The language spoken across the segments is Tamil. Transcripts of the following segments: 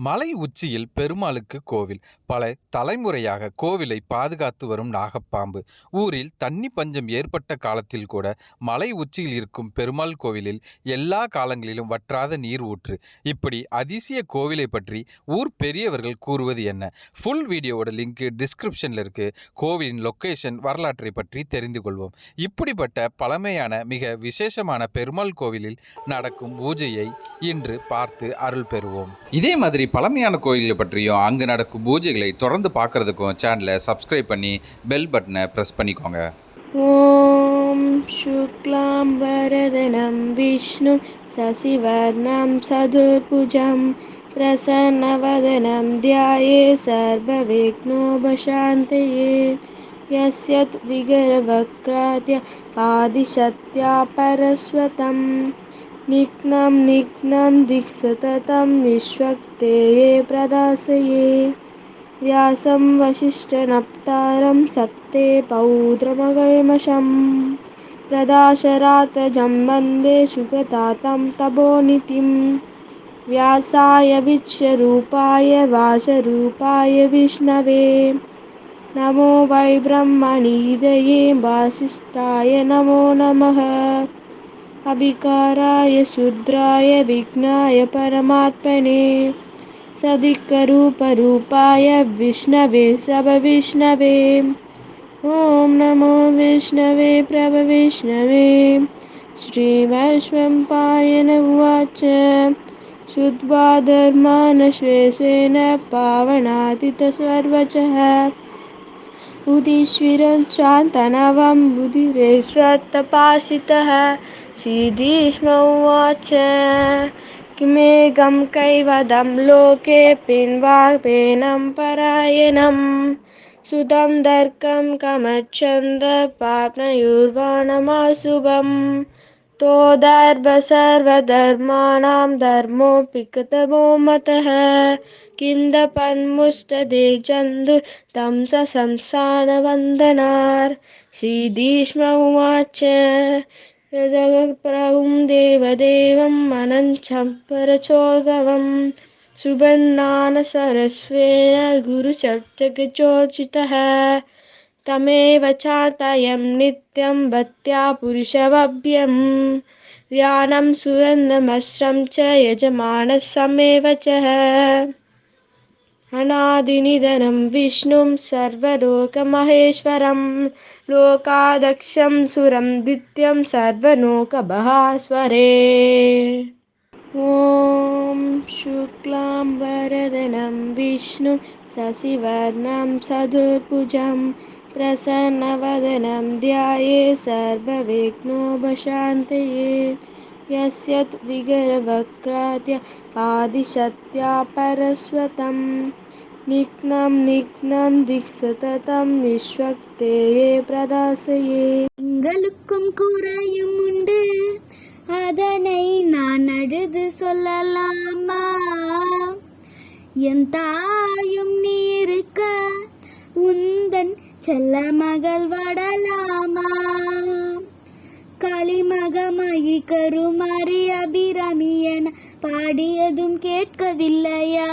மலை உச்சியில் பெருமாளுக்கு கோவில். பல தலைமுறையாக கோவிலை பாதுகாத்து வரும் நாகப்பாம்பு. ஊரில் தண்ணி பஞ்சம் ஏற்பட்ட காலத்தில் கூட மலை உச்சியில் இருக்கும் பெருமாள் கோவிலில் எல்லா காலங்களிலும் வற்றாத நீர் ஊற்று. இப்படி அதிசய கோவிலை பற்றி ஊர் பெரியவர்கள் கூறுவது என்ன? ஃபுல் வீடியோவோட லிங்க் டிஸ்கிரிப்ஷனில் இருக்கு. கோவிலின் லொக்கேஷன் வரலாற்றை பற்றி தெரிந்து கொள்வோம். இப்படிப்பட்ட பழமையான மிக விசேஷமான பெருமாள் கோவிலில் நடக்கும் பூஜையை இன்று பார்த்து அருள் பெறுவோம். இதே மாதிரி பழமையான கோயிலை பற்றியும் அங்கு நடக்கும் பூஜைகளை தொடர்ந்து பார்க்கறதுக்கும் சேனலை சப்ஸ்கிரைப் பண்ணி பெல் பட்டனை ப்ரெஸ் பண்ணிக்கோங்க ॐ शुक्लां वरदनं विष्णुं शशिवर्णं सदुर्भुजं प्रसन्नवदनं ध्याये सर्वविघ्नोपशान्तये यस्य विगरवक्राद्य आदिशत्या परस्वतं निघ्नं निघ्नं दिक्सततं विश्वक्तेये प्रदासये। व्यासं वसिष्ठनप्तारं सत्ते पौत्रमकल्मषम् प्रदाशरात्रजं वन्दे सुगतातं तपोनितिं। व्यासाय विश्वरूपाय वासरूपाय विष्णवे। नमो वै ब्रह्मणीदये वासिष्ठाय नमो नमः अभिकाराय शूद्राय विघ्नाय परमात्मने सदिक्करूपरूपाय विष्णवे सबविष्णवे ॐ नमो विष्णवे, प्रभविष्णवे। श्रीवैश्वम्पायन उवाच। श्रुत्वा धर्मानश्वेषेण पावनादितसर्वचः उदीश्वरं चान्तनवं बुधिरेश्वत्तपाशितः श्रीधीष्म उवाच किमेकं कैवदं लोके पिन्वापेनं परायणं सुतं दर्कं कमच्छन्द पाप्नयुर्वाणमाशुभं तो दर्भ सर्वधर्माणां धर्मोऽपि कतमो मतः किं दपन्मुष्टदे जन्तु तं स संस्थानवन्दनार् श्रीधीष्म उवाच जगत्प्रभुं देवदेवम् अनञ्चं परचोगवं सुबन्नानसरस्वेन गुरुचर्चकचोचितः तमेव चातयं नित्यं भक्त्या पुरुषवभ्यं। ध्यानं सुरन्दमस्रं च यजमानसमेव च अनादिनिधनं विष्णुं सर्वलोकमहेश्वरं लोकादक्षं सुरं दित्यं सर्वलोकमहास्वरे। ॐ शुक्लां वरदनं विष्णुं शशिवर्णं सदुर्भुजं प्रसन्नवदनं ध्याये सर्वविघ्नोपशान्तये यस्य विगरवक्राद्य आदिशत्या परस्वतं निघ्नं निघ्नं दिक्सततं विश्वक्तेये प्रदासये எங்களுக்கும் குறையும் உண்டு அதனை நான் அழுது சொல்லலாமா என் தாயும் நீ இருக்க உந்தன் செல்ல மகள் வடலாமா களிமகமாகி கருமாறி அபிராமி என பாடியதும் கேட்கவில்லையா?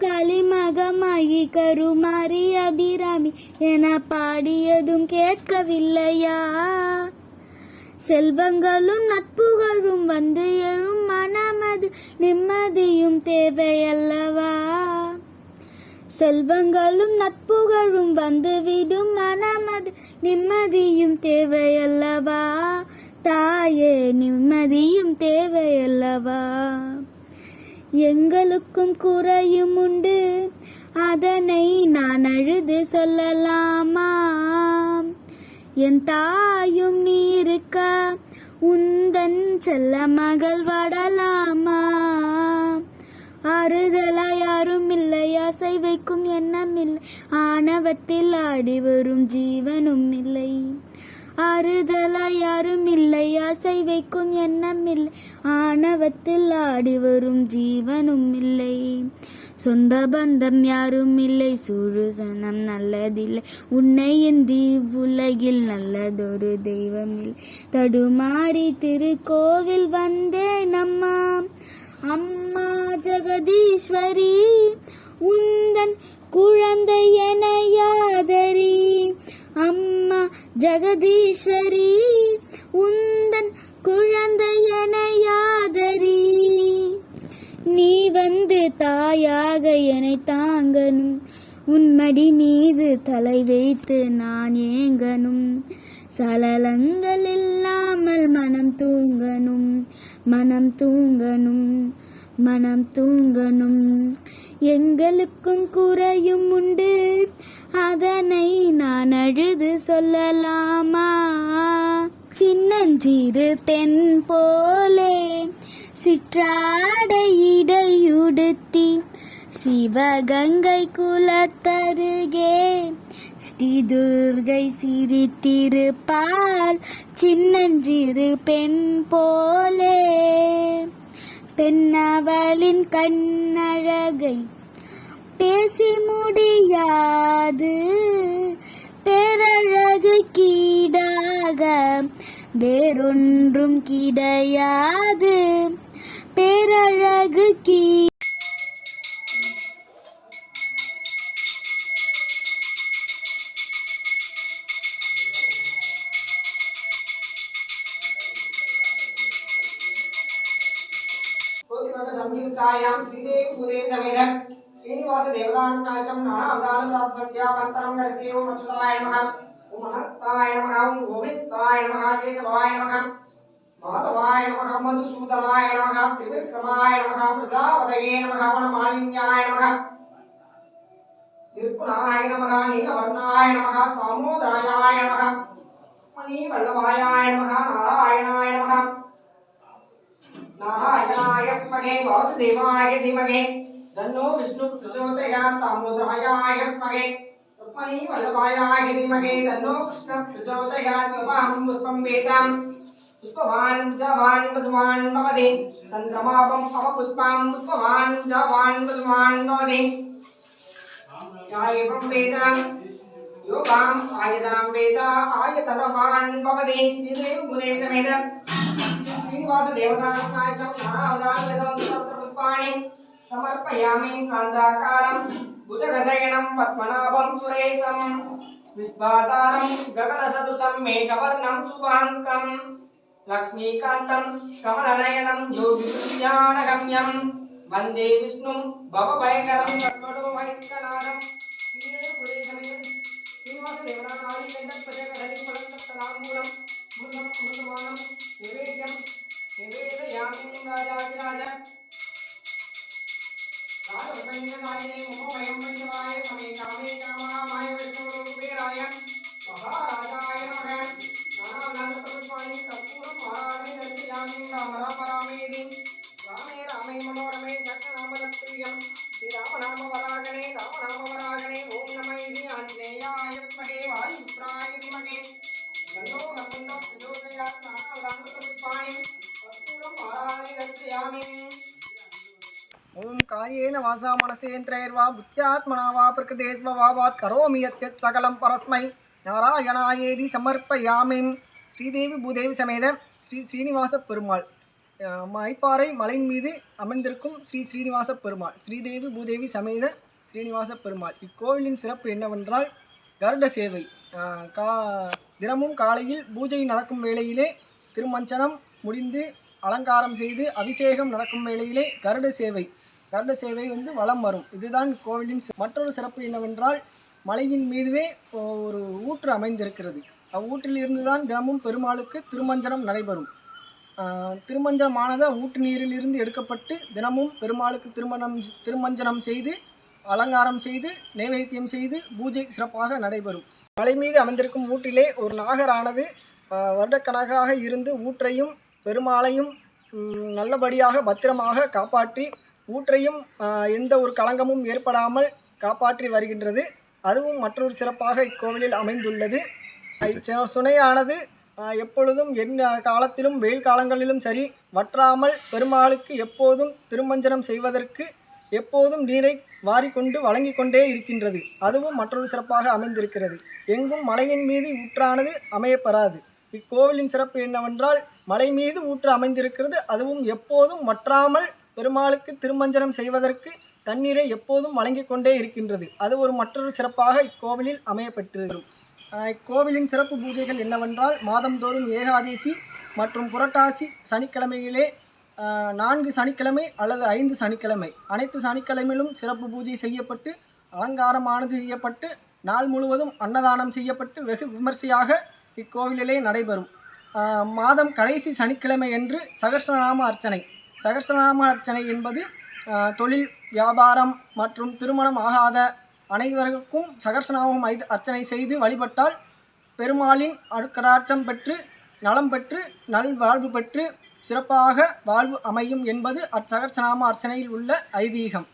களிமகமாகி கருமாறி அபிராமி என பாடியதும் கேட்கவில்லையா? செல்வங்களும் நட்புகளும் வந்து எழும் மனமது நிம்மதியும் தேவையல்லவா? செல்வங்களும் நட்புகளும் வந்துவிடும். மனமது நிம்மதியும் தேவையல்லவா? தாயே நிம்மதியும் தேவையல்லவா? எங்களுக்கும் குறையும் உண்டு. அதனை நான் அழுது சொல்லலாமா? என் தாயும் நீ இருக்க உந்தன் செல்ல மகள் வடலாமா? ஆறுதலா யாரும் இல்லை ஆசை வைக்கும் எண்ணம் இல்லை. ஆணவத்தில் ஆடி வரும் ஜீவனும் இல்லை. ஆறுதலா யாரும் இல்லை ஆசை வைக்கும் எண்ணம் இல்லை. ஆணவத்தில் ஆடி வரும் ஜீவனும் இல்லை. சொந்த பந்தம் யாரும் இல்லை சுழுசனம் நல்லதில்லை. உன்னை எந்தி உலகில் நல்லதொரு தெய்வம் இல்லை. தடுமாறி திருக்கோவில் வந்தேன் அம்மா. அம்மா ஜெகதீஸ்வரி உந்தன் குழந்தை என யாதரி அம்மா ஜெகதீஸ்வரி உந்தன் குழந்தை என யாதரி நீ வந்து தாயாக என்னை தாங்கணும். உன்மடி மீது தலை வைத்து நான் ஏங்கணும். சலலங்கள் இல்லாமல் மனம் தூங்கணும். மனம் தூங்கணும் மனம் தூங்கணும். எங்களுக்கும் குறையும் உண்டு அதனை நான் அழுது சொல்லலாமா? சின்னஞ்சிறு பெண் போலே சிற்றாடையிடையுடுத்தி சிவகங்கை குலத்தருகே ஸ்ரீ துர்கை சிரித்திருப்பால் சின்னஞ்சிறு பெண் போலே. பெண்ணவளின் கண்ணழகை பேசி முடியாது பேரழகு கீடாக. வேறொன்றும் கிடையாது பேரழகு கீ गीतायां श्रीदेवभूतेन समेत श्रीनिवासदेवदाननायकं नाना अवदानं प्राप्त सत्यावन्तरं दर्शे ओम अच्युताय नमः ओम अनन्ताय नमः ओम गोविन्दाय नमः केशवाय नमः माधवाय नमः मधुसूदनाय नमः त्रिविक्रमाय नमः प्रजापतये नमः वनमालिन्याय नमः निर्गुणाय नमः नीलवर्णाय नमः तामोदराय नमः मणिवल्लभाय नमः नारायणाय नमः नारायणायर्पणे वासुदेवाय धीमहे धन्नो विष्णु प्रचोदयात् दामोदरायायर्पणे पद्मनी वल्लभायाय धीमहे धन्नो कृष्ण प्रचोदयात् कृपां पुष्पं पुष्पवान् जवान् वसुवान् भवति चन्द्रमापम् अवपुष्पां पुष्पवान् जवान् वसुवान् भवति या एवं योगाम् आयतनं वेद आयतनवान् भवति श्रीदेव गुदेव समेत उपवास देवताय पुष्पाणि समर्पयामि कान्ताकारं भुजगशयनं पद्मनाभं सुरेशं विश्वातारं गगनसदृशं मेघवर्णं शुभाङ्कं लक्ष्मीकान्तं कमलनयनं ज्योतिषाणगम्यं वंदे विष्णुं भवभयकरं कट्वडोमैकनादं श्रीनिवासदेवनाकालिकण्ठप्रजगणिपरन्तलाम्बूलं मृदं मृदवानं निवेद्यम् நிவேதயாமிம் ராஜாதிராஜ. ராஜவசங்கதாயினே முகமயம் வைஷ்ணவாய சமே காமே காமா மாய வைஷ்ணவ காயேன வாசா மனசேந்திரேர்வா புத்தியாத்மனா வா பிரகிருதேஸ்வவாத் கரோமி யத்யத் சகலம் பரஸ்மை நாராயணாயேதி சமர்ப்பயாமின் ஸ்ரீதேவி பூதேவி சமேத ஸ்ரீ ஸ்ரீனிவாச பெருமாள் மைப்பாறை மலையின் மீது அமைந்திருக்கும் ஸ்ரீ ஸ்ரீனிவாச பெருமாள் ஸ்ரீதேவி பூதேவி சமேத ஸ்ரீனிவாச பெருமாள் இக்கோவிலின் சிறப்பு என்னவென்றால் கருட சேவை. கா தினமும் காலையில் பூஜை நடக்கும் வேளையிலே திருமஞ்சனம் முடிந்து அலங்காரம் செய்து அபிஷேகம் நடக்கும் வேளையிலே கருட சேவை. கருட சேவை வந்து வலம் வரும். இதுதான் கோவிலின் மற்றொரு சிறப்பு என்னவென்றால் மலையின் மீதுவே ஒரு ஊற்று அமைந்திருக்கிறது. அவ்வூற்றில் இருந்துதான் தினமும் பெருமாளுக்கு திருமஞ்சனம் நடைபெறும். திருமஞ்சனமானது ஊற்று நீரிலிருந்து எடுக்கப்பட்டு தினமும் பெருமாளுக்கு திருமணம் திருமஞ்சனம் செய்து அலங்காரம் செய்து நைவேத்தியம் செய்து பூஜை சிறப்பாக நடைபெறும். மலை மீது அமைந்திருக்கும் ஊற்றிலே ஒரு நாகரானது வருடக்கணக்காக இருந்து ஊற்றையும் பெருமாளையும் நல்லபடியாக பத்திரமாக காப்பாற்றி ஊற்றையும் எந்த ஒரு களங்கமும் ஏற்படாமல் காப்பாற்றி வருகின்றது. அதுவும் மற்றொரு சிறப்பாக இக்கோவிலில் அமைந்துள்ளது. சுனையானது எப்பொழுதும் எந்த காலத்திலும் வெயில் காலங்களிலும் சரி வற்றாமல் பெருமாளுக்கு எப்போதும் திருமஞ்சனம் செய்வதற்கு எப்போதும் நீரை வாரிக்கொண்டு வழங்கிக் கொண்டே இருக்கின்றது. அதுவும் மற்றொரு சிறப்பாக அமைந்திருக்கிறது. எங்கும் மலையின் மீது ஊற்றானது அமையப்பெறாது. இக்கோவிலின் சிறப்பு என்னவென்றால் மலை மீது ஊற்று அமைந்திருக்கிறது. அதுவும் எப்போதும் வற்றாமல் பெருமாளுக்கு திருமஞ்சனம் செய்வதற்கு தண்ணீரை எப்போதும் வழங்கிக் கொண்டே இருக்கின்றது. அது ஒரு மற்றொரு சிறப்பாக இக்கோவிலில் அமையப்பெற்றிருக்கும் இக்கோவிலின் சிறப்பு பூஜைகள் என்னவென்றால் மாதந்தோறும் ஏகாதேசி மற்றும் புரட்டாசி சனிக்கிழமையிலே நான்கு சனிக்கிழமை அல்லது ஐந்து சனிக்கிழமை. அனைத்து சனிக்கிழமையிலும் சிறப்பு பூஜை செய்யப்பட்டு அலங்காரமானது செய்யப்பட்டு நாள் முழுவதும் அன்னதானம் செய்யப்பட்டு வெகு விமர்சையாக இக்கோவிலிலே நடைபெறும். மாதம் கடைசி சனிக்கிழமை என்று சகஸ்ரநாம அர்ச்சனை. சகஸ்ரநாம அர்ச்சனை என்பது தொழில் வியாபாரம் மற்றும் திருமணம் ஆகாத அனைவருக்கும் சகஸ்ரநாமம் ஐ அர்ச்சனை செய்து வழிபட்டால் பெருமாளின் அருக்கராட்சம் பெற்று நலம் பெற்று நல் வாழ்வு பெற்று சிறப்பாக வாழ்வு அமையும் என்பது அச்சகஸ்ரநாம அர்ச்சனையில் உள்ள ஐதீகம்.